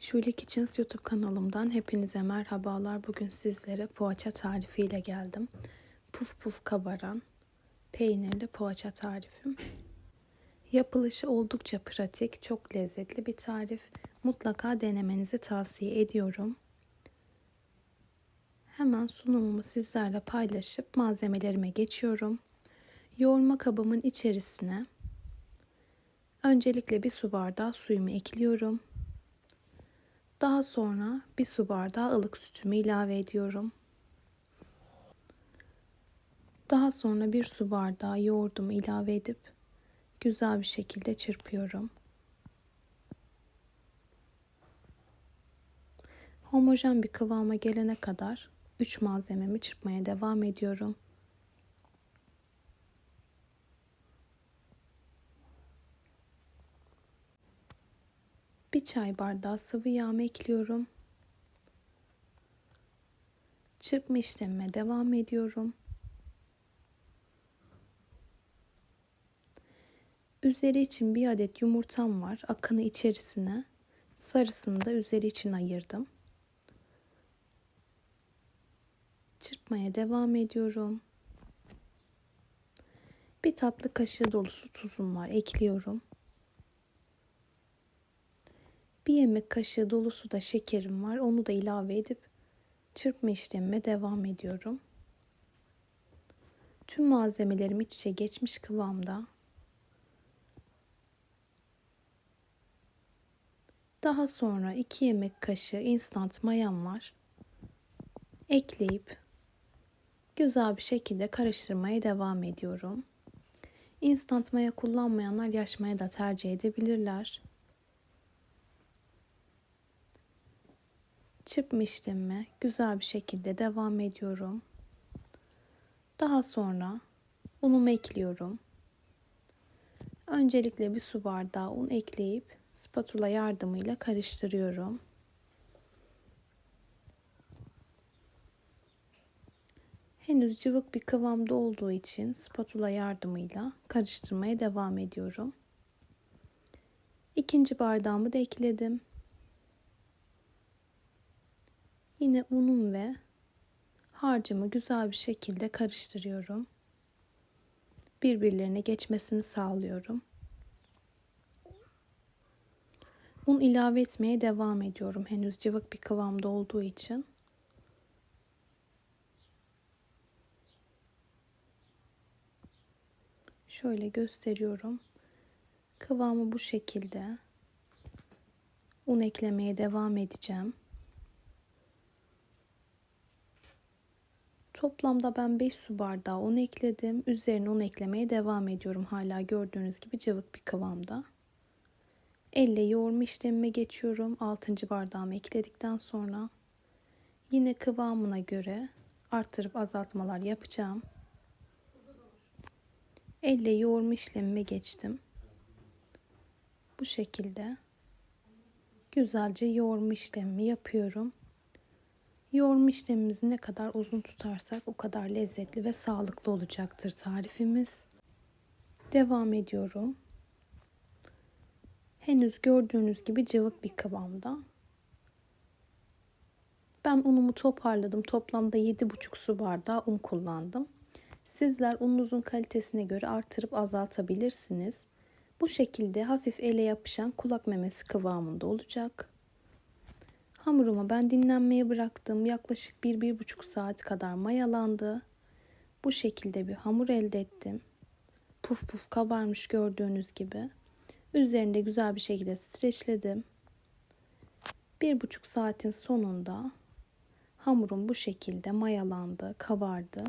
Şule Kitchens YouTube kanalımdan hepinize merhabalar. Bugün sizlere poğaça tarifiyle geldim. Puf puf kabaran peynirli poğaça tarifim. Yapılışı oldukça pratik, çok lezzetli bir tarif. Mutlaka denemenizi tavsiye ediyorum. Hemen sunumumu sizlerle paylaşıp malzemelerime geçiyorum. Yoğurma kabımın içerisine öncelikle bir su bardağı suyumu ekliyorum. Daha sonra bir su bardağı ılık sütümü ilave ediyorum. Daha sonra bir su bardağı yoğurdumu ilave edip güzel bir şekilde çırpıyorum. Homojen bir kıvama gelene kadar 3 malzememi çırpmaya devam ediyorum. Çay bardağı sıvı yağ ekliyorum. Çırpma işlemime devam ediyorum. Üzeri için bir adet yumurtam var. Akını içerisine, sarısını da üzeri için ayırdım. Çırpmaya devam ediyorum. Bir tatlı kaşığı dolusu tuzum var. Ekliyorum. Bir yemek kaşığı dolusu da şekerim var. Onu da ilave edip çırpma işlemime devam ediyorum. Tüm malzemelerim iç içe geçmiş kıvamda. Daha sonra 2 yemek kaşığı instant mayam var. Ekleyip güzel bir şekilde karıştırmaya devam ediyorum. Instant maya kullanmayanlar yaş maya da tercih edebilirler. Çırpma işlemime güzel bir şekilde devam ediyorum. Daha sonra unumu ekliyorum. Öncelikle bir su bardağı un ekleyip spatula yardımıyla karıştırıyorum. Henüz cıvık bir kıvamda olduğu için spatula yardımıyla karıştırmaya devam ediyorum. İkinci bardağımı da ekledim. Yine unum ve harcımı güzel bir şekilde karıştırıyorum. Birbirlerine geçmesini sağlıyorum. Un ilave etmeye devam ediyorum henüz cıvık bir kıvamda olduğu için. Şöyle gösteriyorum. Kıvamı bu şekilde. Un eklemeye devam edeceğim. Toplamda ben 5 su bardağı un ekledim. Üzerine un eklemeye devam ediyorum. Hala gördüğünüz gibi cıvık bir kıvamda. Elle yoğurma işlemime geçiyorum. 6. bardağımı ekledikten sonra yine kıvamına göre arttırıp azaltmalar yapacağım. Elle yoğurma işlemime geçtim. Bu şekilde güzelce yoğurma işlemimi yapıyorum. Yoğurma işlemimizi ne kadar uzun tutarsak o kadar lezzetli ve sağlıklı olacaktır tarifimiz. Devam ediyorum. Henüz gördüğünüz gibi cıvık bir kıvamda. Ben unumu toparladım. Toplamda 7,5 su bardağı un kullandım. Sizler ununuzun kalitesine göre artırıp azaltabilirsiniz. Bu şekilde hafif ele yapışan kulak memesi kıvamında olacak. Hamurumu ben dinlenmeye bıraktım. Yaklaşık 1-1,5 saat kadar mayalandı. Bu şekilde bir hamur elde ettim. Puf puf kabarmış gördüğünüz gibi. Üzerinde güzel bir şekilde streçledim. 1,5 saatin sonunda hamurum bu şekilde mayalandı, kabardı.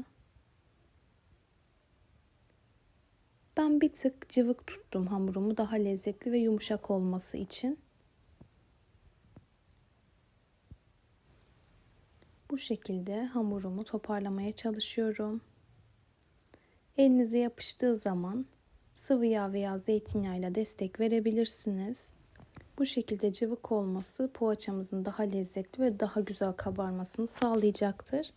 Ben bir tık cıvık tuttum hamurumu daha lezzetli ve yumuşak olması için. Bu şekilde hamurumu toparlamaya çalışıyorum. Elinize yapıştığı zaman sıvı yağ veya zeytinyağıyla destek verebilirsiniz. Bu şekilde cıvık olması poğaçamızın daha lezzetli ve daha güzel kabarmasını sağlayacaktır.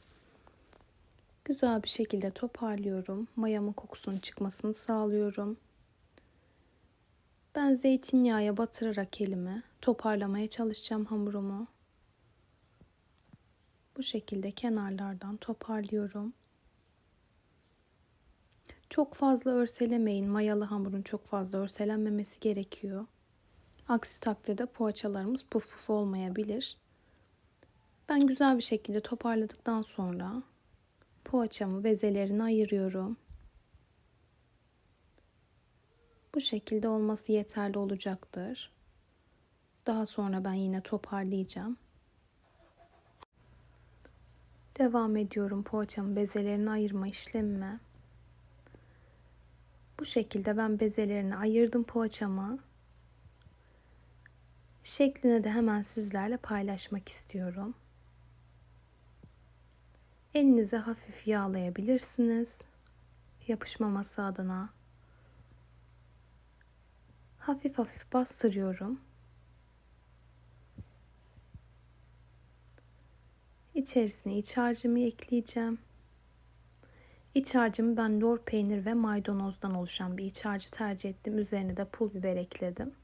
Güzel bir şekilde toparlıyorum. Mayamın kokusunun çıkmasını sağlıyorum. Ben zeytinyağı batırarak elimi toparlamaya çalışacağım hamurumu. Bu şekilde kenarlardan toparlıyorum. Çok fazla örselemeyin. Mayalı hamurun çok fazla örselenmemesi gerekiyor. Aksi takdirde poğaçalarımız puf puf olmayabilir. Ben güzel bir şekilde toparladıktan sonra poğaçamı bezelerine ayırıyorum. Bu şekilde olması yeterli olacaktır. Daha sonra ben yine toparlayacağım. Devam ediyorum poğaçamın bezelerini ayırma işlemime. Bu şekilde ben bezelerini ayırdım poğaçama. Şeklini de hemen sizlerle paylaşmak istiyorum. Elinize hafif yağlayabilirsiniz. Yapışmaması adına. Hafif hafif bastırıyorum. İçerisine iç harcımı ekleyeceğim. İç harcımı ben lor peynir ve maydanozdan oluşan bir iç harcı tercih ettim. Üzerine de pul biber ekledim.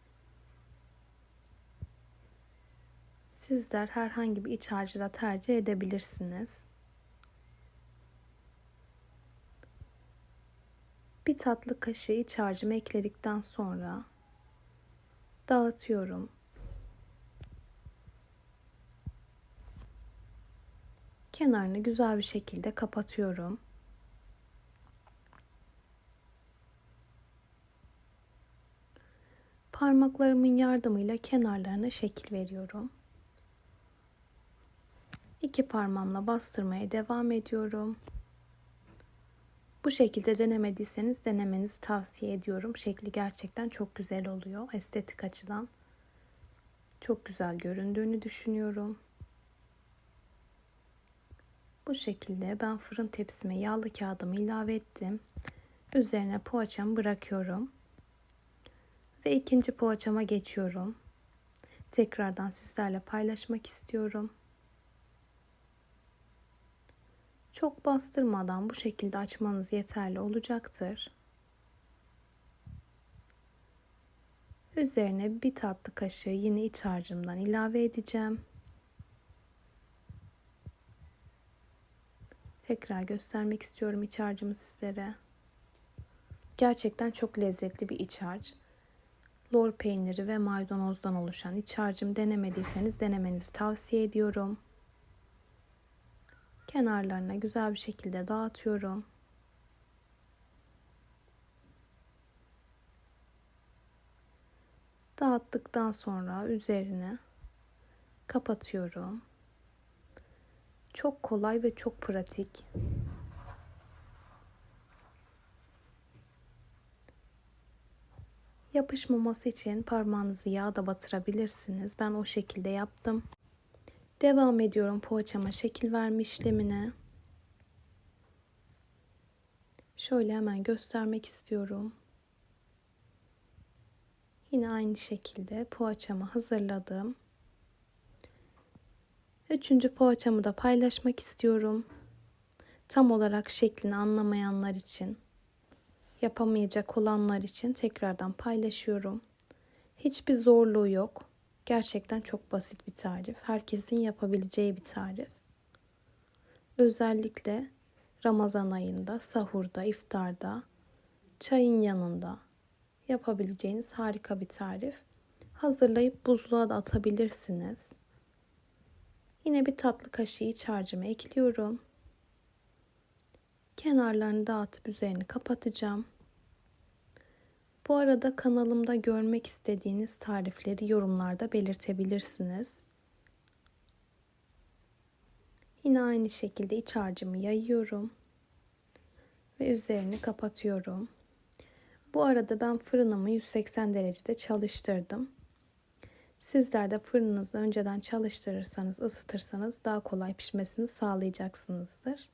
Sizler herhangi bir iç harcı da tercih edebilirsiniz. Bir tatlı kaşığı iç harcımı ekledikten sonra dağıtıyorum. Kenarını güzel bir şekilde kapatıyorum. Parmaklarımın yardımıyla kenarlarına şekil veriyorum. İki parmağımla bastırmaya devam ediyorum. Bu şekilde denemediyseniz denemenizi tavsiye ediyorum. Şekli gerçekten çok güzel oluyor estetik açıdan. Çok güzel göründüğünü düşünüyorum. Bu şekilde ben fırın tepsime yağlı kağıdımı ilave ettim. Üzerine poğaçamı bırakıyorum. Ve ikinci poğaçama geçiyorum. Tekrardan sizlerle paylaşmak istiyorum. Çok bastırmadan bu şekilde açmanız yeterli olacaktır. Üzerine bir tatlı kaşığı yine iç harcımdan ilave edeceğim. Tekrar göstermek istiyorum iç harcımı sizlere. Gerçekten çok lezzetli bir iç harç. Lor peyniri ve maydanozdan oluşan iç harcım denemediyseniz denemenizi tavsiye ediyorum. Kenarlarına güzel bir şekilde dağıtıyorum. Dağıttıktan sonra üzerine kapatıyorum. Çok kolay ve çok pratik. Yapışmaması için parmağınızı yağda batırabilirsiniz. Ben o şekilde yaptım. Devam ediyorum poğaçama şekil verme işlemine. Şöyle hemen göstermek istiyorum. Yine aynı şekilde poğaçamı hazırladım. Üçüncü poğaçamı da paylaşmak istiyorum. Tam olarak şeklini anlamayanlar için, yapamayacak olanlar için tekrardan paylaşıyorum. Hiçbir zorluğu yok. Gerçekten çok basit bir tarif. Herkesin yapabileceği bir tarif. Özellikle Ramazan ayında, sahurda, iftarda, çayın yanında yapabileceğiniz harika bir tarif. Hazırlayıp buzluğa da atabilirsiniz. Yine bir tatlı kaşığı iç harcımı ekliyorum. Kenarlarını dağıtıp üzerini kapatacağım. Bu arada kanalımda görmek istediğiniz tarifleri yorumlarda belirtebilirsiniz. Yine aynı şekilde iç harcımı yayıyorum ve üzerini kapatıyorum. Bu arada ben fırınımı 180 derecede çalıştırdım. Sizler de fırınınızı önceden çalıştırırsanız, ısıtırsanız daha kolay pişmesini sağlayacaksınızdır.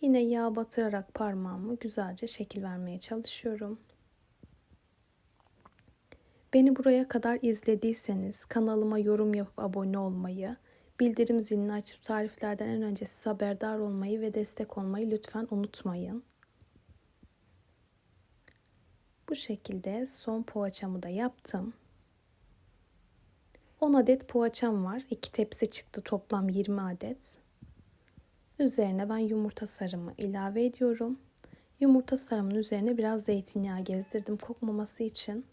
Yine yağ batırarak parmağımı güzelce şekil vermeye çalışıyorum. Beni buraya kadar izlediyseniz kanalıma yorum yapıp abone olmayı, bildirim zilini açıp tariflerden en önce size haberdar olmayı ve destek olmayı lütfen unutmayın. Bu şekilde son poğaçamı da yaptım. 10 adet poğaçam var. 2 tepsi çıktı toplam 20 adet. Üzerine ben yumurta sarımı ilave ediyorum. Yumurta sarımın üzerine biraz zeytinyağı gezdirdim kokmaması için.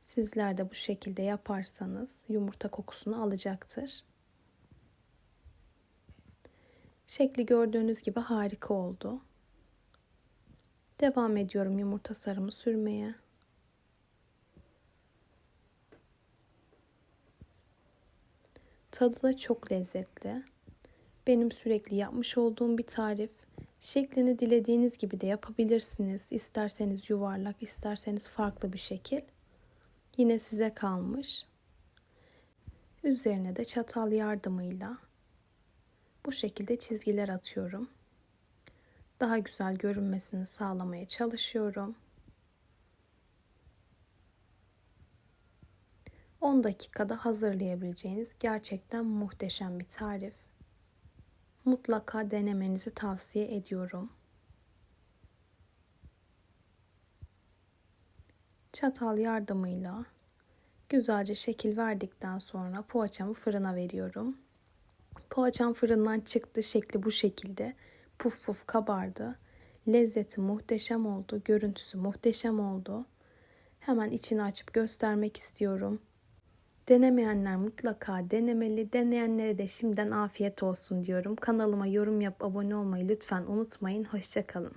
Sizler de bu şekilde yaparsanız yumurta kokusunu alacaktır. Şekli gördüğünüz gibi harika oldu. Devam ediyorum yumurta sarımı sürmeye. Tadı da çok lezzetli. Benim sürekli yapmış olduğum bir tarif. Şeklini dilediğiniz gibi de yapabilirsiniz. İsterseniz yuvarlak, isterseniz farklı bir şekil. Yine size kalmış. Üzerine de çatal yardımıyla bu şekilde çizgiler atıyorum. Daha güzel görünmesini sağlamaya çalışıyorum. 10 dakikada hazırlayabileceğiniz gerçekten muhteşem bir tarif. Mutlaka denemenizi tavsiye ediyorum. Çatal yardımıyla güzelce şekil verdikten sonra poğaçamı fırına veriyorum. Poğaçam fırından çıktı. Şekli bu şekilde. Puf puf kabardı. Lezzeti muhteşem oldu. Görüntüsü muhteşem oldu. Hemen içini açıp göstermek istiyorum. Denemeyenler mutlaka denemeli. Deneyenlere de şimdiden afiyet olsun diyorum. Kanalıma yorum yap, abone olmayı lütfen unutmayın. Hoşçakalın.